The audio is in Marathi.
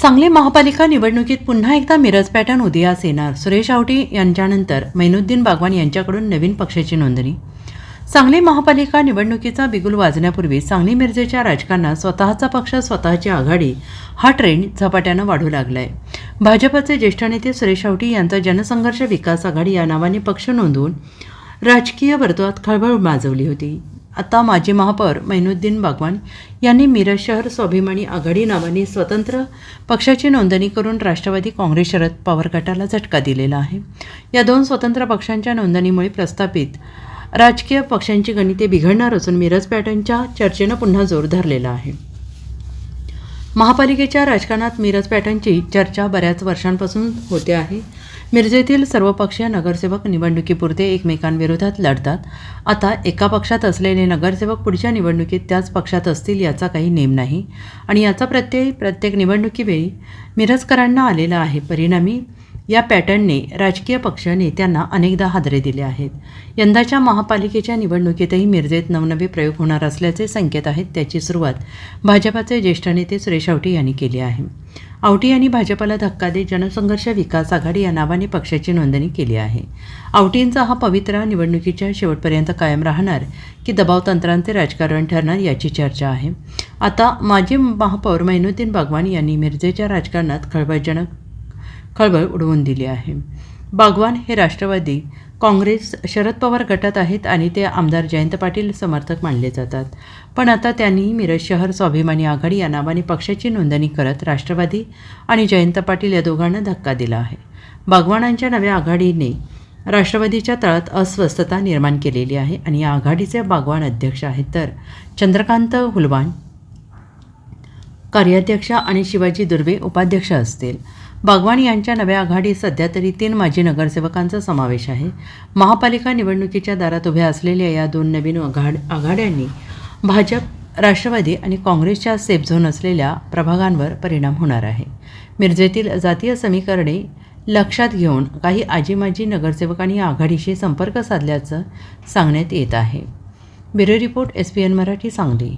सांगली महापालिका निवडणुकीत पुन्हा एकदा मिरज पॅटर्न उदयास येणार. सुरेश आवटी यांच्यानंतर मैनुद्दीन बागवान यांच्याकडून नवीन पक्षाची नोंदणी. सांगली महापालिका निवडणुकीचा बिगुल वाजण्यापूर्वी सांगली मिरजेच्या राजकारणात स्वतःचा पक्ष स्वतःची आघाडी हा ट्रेंड झपाट्यानं वाढू लागलाय. भाजपचे ज्येष्ठ नेते सुरेश आवटी यांचा जनसंघर्ष विकास आघाडी या नावाने पक्ष नोंदवून राजकीय वर्तुळात खळबळ माजवली होती. आता माजी महापौर मैनुद्दीन बागवान यांनी मिरज शहर स्वाभिमानी आघाडी नावाने स्वतंत्र पक्षाची नोंदणी करून राष्ट्रवादी काँग्रेस शरद पवार गटाला झटका दिलेला आहे. या दोन स्वतंत्र पक्षांच्या नोंदणीमुळे प्रस्थापित राजकीय पक्षांची गणिते बिघडणार असून मिरज पॅटर्नच्या चर्चेनं पुन्हा जोर धरलेला आहे. महापालिकेच्या राजकारणात मिरज पॅटर्नची चर्चा बऱ्याच वर्षांपासून होते आहे. मिरजेतील सर्वपक्षीय नगरसेवक निवडणुकीपुरते एकमेकांविरोधात लढतात. आता एका पक्षात असलेले नगरसेवक पुढच्या निवडणुकीत त्याच पक्षात असतील याचा काही नेम नाही. आणि याचा प्रत्यय प्रत्येक निवडणुकीवेळी मिरजकरांना आलेला आहे. परिणामी या पॅटर्नने राजकीय पक्ष नेत्यांना अनेकदा हादरे दिले आहेत. यंदाच्या महापालिकेच्या निवडणुकीतही मिरजेत नवनवे प्रयोग होणार असल्याचे संकेत आहेत त्याची सुरुवात भाजपाचे ज्येष्ठ नेते सुरेश आवटी यांनी केली आहे. आवटी यांनी भाजपाला धक्का देत जनसंघर्ष विकास आघाडी या नावाने पक्षाची नोंदणी केली आहे. आवटींचा हा पवित्रा निवडणुकीच्या शेवटपर्यंत कायम राहणार की दबावतंत्रांचे राजकारण ठरणार याची चर्चा आहे. आता माजी महापौर मैनुद्दीन बागवान यांनी मिरजेच्या राजकारणात खळबळजनक खळबळ उडवून दिली आहे. बागवान हे राष्ट्रवादी काँग्रेस शरद पवार गटात आहेत आणि ते आमदार जयंत पाटील समर्थक मानले जातात. पण आता त्यांनीही मिरज शहर स्वाभिमानी आघाडी या नावाने पक्षाची नोंदणी करत राष्ट्रवादी आणि जयंत पाटील या दोघांना धक्का दिला आहे. बागवानांच्या नव्या आघाडीने राष्ट्रवादीच्या तळात अस्वस्थता निर्माण केलेली आहे आणि या आघाडीचे बागवान अध्यक्ष आहेत तर चंद्रकांत हुलवान कार्याध्यक्ष आणि शिवाजी दुर्वे उपाध्यक्ष असतील. बागवान यांच्या नव्या आघाडीत सध्या तरी तीन माजी नगरसेवकांचा समावेश आहे. महापालिका निवडणुकीच्या दारात उभ्या असलेल्या या दोन नवीन आघाड आघाड्यांनी भाजप राष्ट्रवादी आणि काँग्रेसच्या सेफ झोन असलेल्या प्रभागांवर परिणाम होणार आहे. मिरजेतील जातीय समीकरणे लक्षात घेऊन काही आजी माजी नगरसेवकांनी या आघाडीशी संपर्क साधल्याचं सांगण्यात येत आहे. Bureau report S P N Marathi Sangli.